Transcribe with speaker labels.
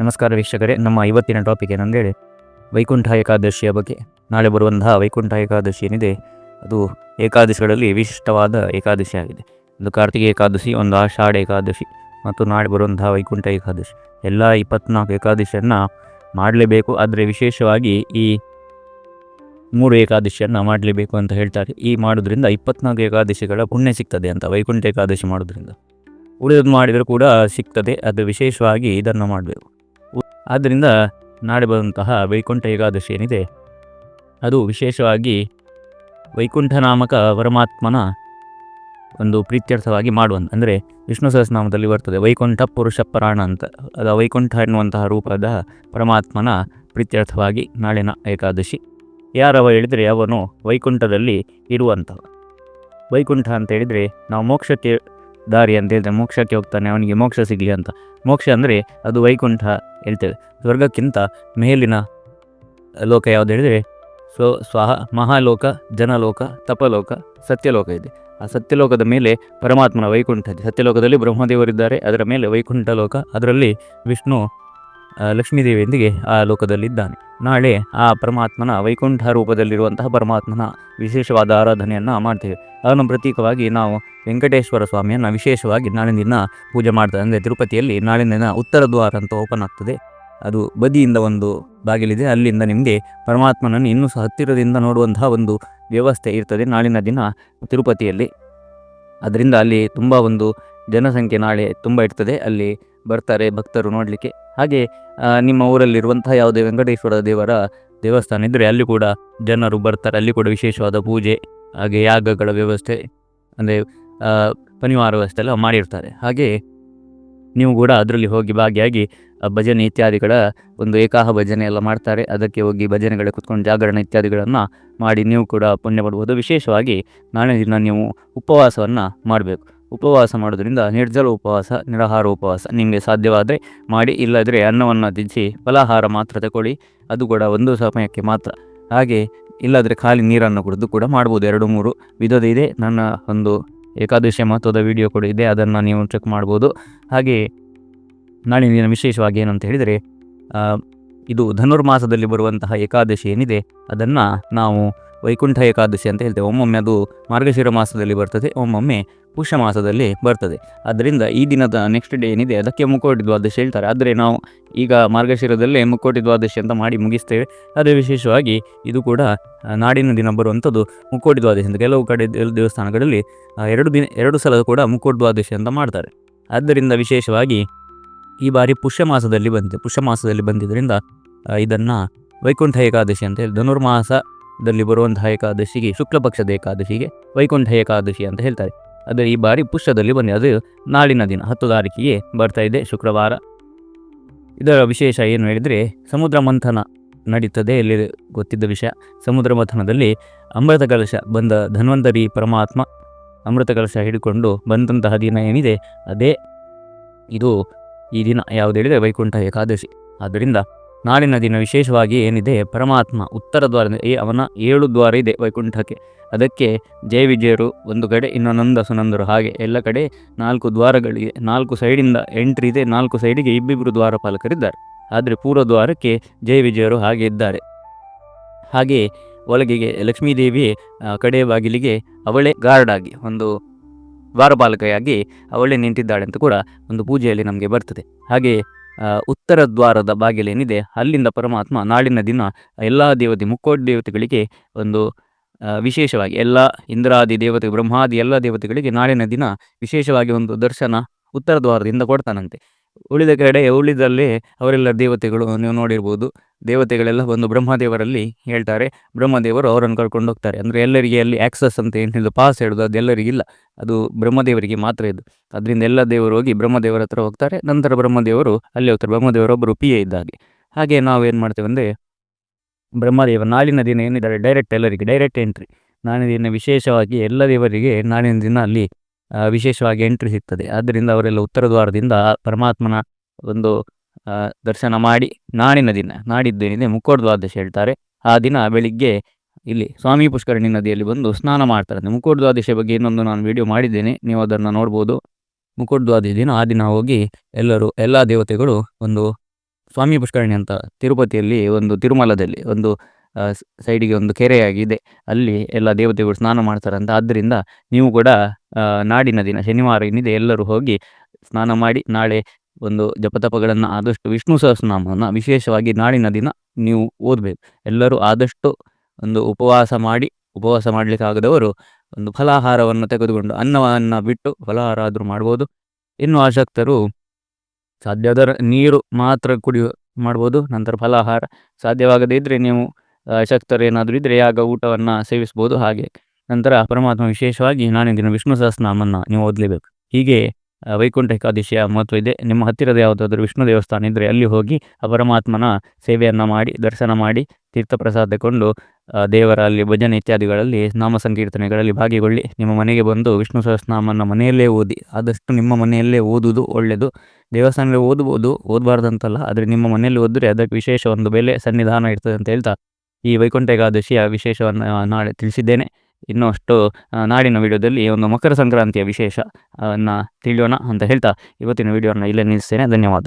Speaker 1: ನಮಸ್ಕಾರ ವೀಕ್ಷಕರೇ, ನಮ್ಮ ಇವತ್ತಿನ ಟಾಪಿಕ್ ಏನಂದೇಳಿ ವೈಕುಂಠ ಏಕಾದಶಿಯ ಬಗ್ಗೆ. ನಾಳೆ ಬರುವಂತಹ ವೈಕುಂಠ ಏಕಾದಶಿ ಏನಿದೆ, ಅದು ಏಕಾದಶಿಗಳಲ್ಲಿ ವಿಶಿಷ್ಟವಾದ ಏಕಾದಶಿ ಆಗಿದೆ. ಒಂದು ಕಾರ್ತಿಕ ಏಕಾದಶಿ, ಒಂದು ಆಷಾಢ ಏಕಾದಶಿ, ಮತ್ತು ನಾಳೆ ಬರುವಂತಹ ವೈಕುಂಠ ಏಕಾದಶಿ. ಎಲ್ಲ ಇಪ್ಪತ್ನಾಲ್ಕು ಏಕಾದಶಿಯನ್ನು ಮಾಡಲೇಬೇಕು. ಆದರೆ ವಿಶೇಷವಾಗಿ ಈ ಮೂರು ಏಕಾದಶಿಯನ್ನು ಮಾಡಲೇಬೇಕು ಅಂತ ಹೇಳ್ತಾರೆ. ಈ ಮಾಡೋದ್ರಿಂದ ಇಪ್ಪತ್ನಾಲ್ಕು ಏಕಾದಶಿಗಳ ಪುಣ್ಯ ಸಿಗ್ತದೆ ಅಂತ, ವೈಕುಂಠ ಏಕಾದಶಿ ಮಾಡೋದ್ರಿಂದ. ಉಳಿದದ್ದು ಮಾಡಿದರೂ ಕೂಡ ಸಿಗ್ತದೆ. ಅದು ವಿಶೇಷವಾಗಿ ಇದನ್ನು ಮಾಡಬೇಕು. ಆದ್ದರಿಂದ ನಾಳೆ ಬರುವಂತಹ ವೈಕುಂಠ ಏಕಾದಶಿ ಏನಿದೆ, ಅದು ವಿಶೇಷವಾಗಿ ವೈಕುಂಠ ನಾಮಕ ಪರಮಾತ್ಮನ ಒಂದು ಪ್ರೀತ್ಯರ್ಥವಾಗಿ ಮಾಡುವಂಥ ಅಂದರೆ ವಿಷ್ಣು ಸಹಸ್ರನಾಮದಲ್ಲಿ ಬರ್ತದೆ, ವೈಕುಂಠ ಪುರುಷ ಪರಾಣ ಅಂತ, ಅದು ವೈಕುಂಠ ಎನ್ನುವಂತಹ ರೂಪದ ಪರಮಾತ್ಮನ ಪ್ರೀತ್ಯರ್ಥವಾಗಿ ನಾಳಿನ ಏಕಾದಶಿ. ಯಾರವ ಹೇಳಿದರೆ ಅವನು ವೈಕುಂಠದಲ್ಲಿ ಇರುವಂಥವ ವೈಕುಂಠ ಅಂತ ಹೇಳಿದರೆ ನಾವು ಮೋಕ್ಷಕ್ಕೆ ದಾರಿ ಅಂತ ಹೇಳಿದರೆ ಮೋಕ್ಷಕ್ಕೆ ಹೋಗ್ತಾನೆ, ಅವನಿಗೆ ಮೋಕ್ಷ ಸಿಗಲಿ ಅಂತ. ಮೋಕ್ಷ ಅಂದರೆ ಅದು ವೈಕುಂಠ ಹೇಳ್ತೇವೆ. ಸ್ವರ್ಗಕ್ಕಿಂತ ಮೇಲಿನ ಲೋಕ ಯಾವುದು ಹೇಳಿದರೆ ಸೊ ಸ್ವಹ, ಮಹಾಲೋಕ, ಜನಲೋಕ, ತಪಲೋಕ, ಸತ್ಯಲೋಕ ಇದೆ. ಆ ಸತ್ಯಲೋಕದ ಮೇಲೆ ಪರಮಾತ್ಮನ ವೈಕುಂಠ ಇದೆ. ಸತ್ಯಲೋಕದಲ್ಲಿ ಬ್ರಹ್ಮದೇವರಿದ್ದಾರೆ, ಅದರ ಮೇಲೆ ವೈಕುಂಠ ಲೋಕ ಅದರಲ್ಲಿ ವಿಷ್ಣು ಲಕ್ಷ್ಮೀದೇವಿಯೊಂದಿಗೆ ಆ ಲೋಕದಲ್ಲಿದ್ದಾನೆ. ನಾಳೆ ಆ ಪರಮಾತ್ಮನ ವೈಕುಂಠ ರೂಪದಲ್ಲಿರುವಂತಹ ಪರಮಾತ್ಮನ ವಿಶೇಷವಾದ ಆರಾಧನೆಯನ್ನು ಮಾಡ್ತೇವೆ. ಅದನ್ನು ಪ್ರತೀಕವಾಗಿ ನಾವು ವೆಂಕಟೇಶ್ವರ ಸ್ವಾಮಿಯನ್ನು ವಿಶೇಷವಾಗಿ ನಾಳಿನ ದಿನ ಪೂಜೆ ಮಾಡ್ತಾರೆ ಅಂದರೆ ತಿರುಪತಿಯಲ್ಲಿ ನಾಳಿನ ದಿನ ಉತ್ತರ ದ್ವಾರ ಅಂತ ಓಪನ್ ಆಗ್ತದೆ. ಅದು ಬದಿಯಿಂದ ಒಂದು ಬಾಗಿಲಿದೆ. ಅಲ್ಲಿಂದ ನಿಮಗೆ ಪರಮಾತ್ಮನನ್ನು ಇನ್ನೂ ಸಹ ಹತ್ತಿರದಿಂದ ನೋಡುವಂತಹ ಒಂದು ವ್ಯವಸ್ಥೆ ಇರ್ತದೆ ನಾಳಿನ ದಿನ ತಿರುಪತಿಯಲ್ಲಿ. ಅದರಿಂದ ಅಲ್ಲಿ ತುಂಬ ಒಂದು ಜನಸಂಖ್ಯೆ ನಾಳೆ ತುಂಬ ಇರ್ತದೆ. ಅಲ್ಲಿ ಬರ್ತಾರೆ ಭಕ್ತರು ನೋಡಲಿಕ್ಕೆ. ಹಾಗೆ ನಿಮ್ಮ ಊರಲ್ಲಿರುವಂತಹ ಯಾವುದೇ ವೆಂಕಟೇಶ್ವರ ದೇವರ ದೇವಸ್ಥಾನ ಇದ್ದರೆ ಅಲ್ಲಿ ಕೂಡ ಜನರು ಬರ್ತಾರೆ. ಅಲ್ಲಿ ಕೂಡ ವಿಶೇಷವಾದ ಪೂಜೆ, ಹಾಗೆ ಯಾಗಗಳ ವ್ಯವಸ್ಥೆ, ಅಂದರೆ ಪನಿವಾರ ವ್ಯವಸ್ಥೆ ಎಲ್ಲ ಮಾಡಿರ್ತಾರೆ. ಹಾಗೆ, ನೀವು ಕೂಡ ಅದರಲ್ಲಿ ಹೋಗಿ ಭಾಗಿಯಾಗಿ ಭಜನೆ ಇತ್ಯಾದಿಗಳ ಒಂದು ಏಕಾಹ ಭಜನೆ ಎಲ್ಲ ಮಾಡ್ತಾರೆ. ಅದಕ್ಕೆ ಹೋಗಿ ಭಜನೆಗಳ ಕುತ್ಕೊಂಡು ಜಾಗರಣೆ ಇತ್ಯಾದಿಗಳನ್ನು ಮಾಡಿ ನೀವು ಕೂಡ ಪುಣ್ಯ ಪಡ್ಬೋದು. ವಿಶೇಷವಾಗಿ ನಾಳೆ ದಿನ ನೀವು ಉಪವಾಸವನ್ನು ಮಾಡಬೇಕು. ಉಪವಾಸ ಮಾಡೋದ್ರಿಂದ ನಿರ್ಜಲ ಉಪವಾಸ, ನಿರಾಹಾರ ಉಪವಾಸ ನಿಮಗೆ ಸಾಧ್ಯವಾದರೆ ಮಾಡಿ ಇಲ್ಲದ್ರೆ ಅನ್ನವನ್ನು ತಿನ್ನಿಸಿ ಫಲಾಹಾರ ಮಾತ್ರ ತಗೊಳ್ಳಿ. ಅದು ಕೂಡ ಒಂದು ಸಮಯಕ್ಕೆ ಮಾತ್ರ. ಹಾಗೆ ಇಲ್ಲದ್ರೆ ಖಾಲಿ ನೀರನ್ನು ಕುಡಿದು ಕೂಡ ಮಾಡ್ಬೋದು. ಎರಡು, ಮೂರು ವಿಧದ ಇದೆ. ನನ್ನ ಒಂದು ಏಕಾದಶಿ ಮಹತ್ವದ ವಿಡಿಯೋ ಕೂಡ ಇದೆ. ಅದನ್ನು ನೀವು ಚೆಕ್ ಮಾಡ್ಬೋದು. ಹಾಗೆ ನಾಳಿನ ದಿನ ವಿಶೇಷವಾಗಿ ಏನಂತ ಹೇಳಿದರೆ ಇದು ಧನುರ್ಮಾಸದಲ್ಲಿ ಬರುವಂತಹ ಏಕಾದಶಿ ಏನಿದೆ, ಅದನ್ನು ನಾವು ವೈಕುಂಠ ಏಕಾದಶಿ ಅಂತ ಹೇಳ್ತೇವೆ. ಒಮ್ಮೊಮ್ಮೆ ಅದು ಮಾರ್ಗಶಿರ ಮಾಸದಲ್ಲಿ ಬರ್ತದೆ. ಒಮ್ಮೊಮ್ಮೆ ಪುಷ್ಯ ಮಾಸದಲ್ಲಿ ಬರ್ತದೆ. ಆದ್ದರಿಂದ ಈ ದಿನದ ನೆಕ್ಸ್ಟ್ ಡೇ ಏನಿದೆ, ಅದಕ್ಕೆ ಮುಕ್ಕೋಟಿ ದ್ವಾದಶಿ ಹೇಳ್ತಾರೆ. ಆದರೆ ನಾವು ಈಗ ಮಾರ್ಗಶಿರದಲ್ಲೇ ಮುಕ್ಕೋಟಿ ದ್ವಾದಶಿ ಅಂತ ಮಾಡಿ ಮುಗಿಸ್ತೇವೆ. ಅದೇ ವಿಶೇಷವಾಗಿ ಇದು ಕೂಡ ನಾಡಿನ ದಿನ ಬರುವಂಥದ್ದು ಮುಕ್ಕೋಟಿ ದ್ವಾದಶಿ ಅಂತ. ಕೆಲವು ಕಡೆ ದೇವ- ದೇವಸ್ಥಾನಗಳಲ್ಲಿ ಎರಡು ದಿನ, ಎರಡು ಸಲ ಕೂಡ ಮುಕ್ಕೋಟಿ ದ್ವಾದಶಿ ಅಂತ ಮಾಡ್ತಾರೆ. ಆದ್ದರಿಂದ ವಿಶೇಷವಾಗಿ ಈ ಬಾರಿ ಪುಷ್ಯ ಮಾಸದಲ್ಲಿ ಬಂದಿದೆ. ಪುಷ್ಯ ಮಾಸದಲ್ಲಿ ಬಂದಿದ್ದರಿಂದ ಇದನ್ನು ವೈಕುಂಠ ಏಕಾದಶಿ ಅಂತ ಹೇಳಿ ಧನುರ್ಮಾಸದಲ್ಲಿ ಬರುವಂತಹ ಏಕಾದಶಿಗೆ ಶುಕ್ಲ ಪಕ್ಷದ ಏಕಾದಶಿಗೆ ವೈಕುಂಠ ಏಕಾದಶಿ ಅಂತ ಹೇಳ್ತಾರೆ. ಆದರೆ ಈ ಬಾರಿ ಪುಷ್ಯದಲ್ಲಿ ಬನ್ನಿ. ಅದು ನಾಳಿನ ದಿನ, ಹತ್ತು ತಾರೀಕಿಗೆ ಬರ್ತಾ ಇದೆ ಶುಕ್ರವಾರ. ಇದರ ವಿಶೇಷ ಏನು ಹೇಳಿದರೆ, ಸಮುದ್ರ ಮಂಥನ ನಡೀತದೆ ಇಲ್ಲಿ ಗೊತ್ತಿದ್ದ ವಿಷಯ. ಸಮುದ್ರ ಮಂಥನದಲ್ಲಿ ಅಮೃತ ಕಲಶ ಬಂದ ಧನ್ವಂತರಿ ಪರಮಾತ್ಮ ಅಮೃತ ಕಲಶ ಹಿಡ್ಕೊಂಡು ಬಂದಂತಹ ದಿನ ಏನಿದೆ, ಅದೇ ಇದು ಈ ದಿನ. ಯಾವುದು ಹೇಳಿದರೆ ವೈಕುಂಠ ಏಕಾದಶಿ. ಆದ್ದರಿಂದ ನಾಳಿನ ದಿನ ವಿಶೇಷವಾಗಿ ಏನಿದೆ? ಪರಮಾತ್ಮ ಉತ್ತರ ದ್ವಾರ ಏ ಅವನ ಏಳು ದ್ವಾರ ಇದೆ ವೈಕುಂಠಕ್ಕೆ. ಅದಕ್ಕೆ ಜಯ ವಿಜಯರು ಒಂದು ಕಡೆ ಇನ್ನೊಂದ ಸುನಂದರು ಹಾಗೆ ಎಲ್ಲ ಕಡೆ ನಾಲ್ಕು ದ್ವಾರಗಳಿಗೆ ನಾಲ್ಕು ಸೈಡಿಂದ ಎಂಟ್ರಿ ಇದೆ ನಾಲ್ಕು ಸೈಡಿಗೆ ಇಬ್ಬಿಬ್ಬರು ದ್ವಾರಪಾಲಕರಿದ್ದಾರೆ ಆದರೆ ಪೂರ್ವ ದ್ವಾರಕ್ಕೆ ಜಯ ವಿಜಯರು ಹಾಗೆ ಇದ್ದಾರೆ. ಹಾಗೆ ಒಳಗೆಗೆ ಲಕ್ಷ್ಮೀದೇವಿ ಕಡೆಯ ಬಾಗಿಲಿಗೆ ಅವಳೇ ಗಾರ್ಡ್ ಆಗಿ ಒಂದು ದ್ವಾರಪಾಲಕೆಯಾಗಿ ಅವಳೇ ನಿಂತಿದ್ದಾಳೆ ಅಂತ ಕೂಡ ಒಂದು ಪೂಜೆಯಲ್ಲಿ ನಮಗೆ ಬರ್ತದೆ. ಹಾಗೆ ಆ, ಉತ್ತರ ದ್ವಾರದ ಬಾಗಿಲೇನಿದೆ, ಅಲ್ಲಿಂದ ಪರಮಾತ್ಮ ನಾಳಿನ ದಿನ ಎಲ್ಲ ದೇವತೆ, ಮುಕ್ಕೋಟಿ ದೇವತೆಗಳಿಗೆ ಒಂದು ವಿಶೇಷವಾಗಿ ಎಲ್ಲ ಇಂದ್ರಾದಿ ದೇವತೆ, ಬ್ರಹ್ಮಾದಿ ಎಲ್ಲ ದೇವತೆಗಳಿಗೆ ನಾಳಿನ ದಿನ ವಿಶೇಷವಾಗಿ ಒಂದು ದರ್ಶನ ಉತ್ತರ ದ್ವಾರದಿಂದ ಕೊಡ್ತಾನಂತೆ. ಉಳಿದ ಕಡೆ ಉಳಿದಲ್ಲಿ ಅವರೆಲ್ಲ ದೇವತೆಗಳು, ನೀವು ನೋಡಿರ್ಬೋದು. ದೇವತೆಗಳೆಲ್ಲ ಬಂದು ಬ್ರಹ್ಮದೇವರಲ್ಲಿ ಹೇಳ್ತಾರೆ. ಬ್ರಹ್ಮದೇವರು ಅವರನ್ನು ಕರ್ಕೊಂಡು ಹೋಗ್ತಾರೆ. ಅಂದರೆ ಎಲ್ಲರಿಗೆ ಅಲ್ಲಿ ಆಕ್ಸಸ್ ಅಂತ ಏನು ಹೇಳಿದ್ರು ಪಾಸ್ ಹೇಳೋದು ಅದು ಎಲ್ಲರಿಗಿಲ್ಲ ಅದು ಬ್ರಹ್ಮದೇವರಿಗೆ ಮಾತ್ರ ಇದು. ಅದರಿಂದ ಎಲ್ಲ ದೇವರು ಹೋಗಿ ಬ್ರಹ್ಮದೇವರ ಹತ್ರ ಹೋಗ್ತಾರೆ. ನಂತರ ಬ್ರಹ್ಮದೇವರು ಅಲ್ಲಿ ಹೋಗ್ತಾರೆ. ಬ್ರಹ್ಮದೇವರೊಬ್ಬರು ಪಿ ಎ ಇದ್ದಾಗೆ. ಹಾಗೆ ನಾವು ಏನು ಮಾಡ್ತೇವೆ ಅಂದರೆ ಬ್ರಹ್ಮದೇವ ನಾಳಿನ ದಿನ ಏನಿದ್ದಾರೆ? ಡೈರೆಕ್ಟ್ ಎಲ್ಲರಿಗೆ ಡೈರೆಕ್ಟ್ ಎಂಟ್ರಿ ನಾಳಿನ ದಿನ ವಿಶೇಷವಾಗಿ ಎಲ್ಲ ದೇವರಿಗೆ ನಾಳಿನ ದಿನ ಅಲ್ಲಿ ವಿಶೇಷವಾಗಿ ಎಂಟ್ರಿ ಸಿಗ್ತದೆ. ಆದ್ದರಿಂದ ಅವರೆಲ್ಲ ಉತ್ತರ ದ್ವಾರದಿಂದ ಪರಮಾತ್ಮನ ಒಂದು ದರ್ಶನ ಮಾಡಿ ನಾಡಿನ ದಿನ ನಾಡಿದ್ದೇನಿದೆ ಮುಕ್ಕೋಡ್ ದ್ವಾದಶಿ ಹೇಳ್ತಾರೆ. ಆ ದಿನ ಬೆಳಿಗ್ಗೆ ಇಲ್ಲಿ ಸ್ವಾಮಿ ಪುಷ್ಕರಣಿ ನದಿಯಲ್ಲಿ ಬಂದು ಸ್ನಾನ ಮಾಡ್ತಾರೆ. ಮುಕ್ಕೋಡ್ ದ್ವಾದಶಿ ಬಗ್ಗೆ ಇನ್ನೊಂದು ನಾನು ವಿಡಿಯೋ ಮಾಡಿದ್ದೇನೆ. ನೀವು ಅದನ್ನು ನೋಡ್ಬೋದು. ಮುಕ್ಕೋಡ್ ದ್ವಾದಶಿ ದಿನ ಆ ದಿನ ಹೋಗಿ ಎಲ್ಲರೂ, ಎಲ್ಲ ದೇವತೆಗಳು ಒಂದು ಸ್ವಾಮಿ ಪುಷ್ಕರಣಿ ಅಂತ ತಿರುಪತಿಯಲ್ಲಿ ಒಂದು ತಿರುಮಲದಲ್ಲಿ ಒಂದು ಸೈಡಿಗೆ ಒಂದು ಕೆರೆಯಾಗಿದೆ. ಅಲ್ಲಿ ಎಲ್ಲ ದೇವತೆಗಳು ಸ್ನಾನ ಮಾಡ್ತಾರಂತ ಆದ್ದರಿಂದ ನೀವು ಕೂಡ ನಾಡಿನ ದಿನ ಶನಿವಾರ ಏನಿದೆ ಎಲ್ಲರೂ ಹೋಗಿ ಸ್ನಾನ ಮಾಡಿ ನಾಳೆ ಒಂದು ಜಪತಪಗಳನ್ನು ಆದಷ್ಟು ವಿಷ್ಣು ಸಹಸ್ರನಾಮವನ್ನು ವಿಶೇಷವಾಗಿ ನಾಡಿನ ದಿನ ನೀವು ಓದಬೇಕು. ಎಲ್ಲರೂ ಆದಷ್ಟು ಒಂದು ಉಪವಾಸ ಮಾಡಿ, ಉಪವಾಸ ಮಾಡಲಿಕ್ಕಾಗದವರು ಒಂದು ಫಲಾಹಾರವನ್ನು ತೆಗೆದುಕೊಂಡು ಅನ್ನವನ್ನು ಬಿಟ್ಟು ಫಲಾಹಾರ ಆದರೂ ಮಾಡ್ಬೋದು. ಇನ್ನು ಆಸಕ್ತರು ಸಾಧ್ಯವಾದ ನೀರು ಮಾತ್ರ ಕುಡಿಯು, ಮಾಡ್ಬೋದು. ನಂತರ ಫಲಾಹಾರ ಸಾಧ್ಯವಾಗದೇ ಇದ್ದರೆ ನೀವು ಆ, ಅಶಕ್ತರು ಏನಾದರೂ ಇದ್ದರೆ ಆಗ ಊಟವನ್ನು ಸೇವಿಸ್ಬೋದು ಹಾಗೆ. ನಂತರ ಪರಮಾತ್ಮ ವಿಶೇಷವಾಗಿ ನಾನೇ ದಿನ ವಿಷ್ಣು ಸಹಸ್ರನಾಮನ್ನು ನೀವು ಓದಲೇಬೇಕು. ಹೀಗೆ ವೈಕುಂಠ ಏಕಾದಶಿಯ ಮಹತ್ವ ಇದೆ. ನಿಮ್ಮ ಹತ್ತಿರದ ಯಾವುದಾದ್ರೂ ವಿಷ್ಣು ದೇವಸ್ಥಾನ ಇದ್ದರೆ ಅಲ್ಲಿ ಹೋಗಿ ಆ ಪರಮಾತ್ಮನ ಸೇವೆಯನ್ನು ಮಾಡಿ ದರ್ಶನ ಮಾಡಿ ತೀರ್ಥ ಪ್ರಸಾದ ತಗೊಂಡು ದೇವರಲ್ಲಿ ಭಜನೆ ಇತ್ಯಾದಿಗಳಲ್ಲಿ ನಾಮ ಸಂಕೀರ್ತನೆಗಳಲ್ಲಿ ಭಾಗಿಗೊಳ್ಳಿ. ನಿಮ್ಮ ಮನೆಗೆ ಬಂದು ವಿಷ್ಣು ಸಹಸ್ರನಾಮನ ಮನೆಯಲ್ಲೇ ಓದಿ. ಆದಷ್ಟು ನಿಮ್ಮ ಮನೆಯಲ್ಲೇ ಓದುವುದು ಒಳ್ಳೆಯದು. ದೇವಸ್ಥಾನದಲ್ಲಿ ಓದ್ಬೋದು ಓದಬಾರ್ದಂತಲ್ಲ ಆದರೆ ನಿಮ್ಮ ಮನೆಯಲ್ಲಿ ಓದಿದ್ರೆ ಅದಕ್ಕೆ ವಿಶೇಷ ಒಂದು ಬೆಲೆ ಸನ್ನಿಧಾನ ಇರ್ತದೆ ಅಂತ ಹೇಳ್ತಾ ಈ ವೈಕುಂಠ ಏಕಾದಶಿಯ ವಿಶೇಷವನ್ನು ನಾಳೆ ತಿಳಿಸಿದ್ದೇನೆ. ಇನ್ನಷ್ಟು ನಾಡಿನ ವಿಡಿಯೋದಲ್ಲಿ ಒಂದು ಮಕರ ಸಂಕ್ರಾಂತಿಯ ವಿಶೇಷ, ಅನ್ನ ತಿಳಿಯೋಣ ಅಂತ ಹೇಳ್ತಾ ಇವತ್ತಿನ ವಿಡಿಯೋನ ಇಲ್ಲೇ ನಿಲ್ಲಿಸ್ತೇನೆ. ಧನ್ಯವಾದ.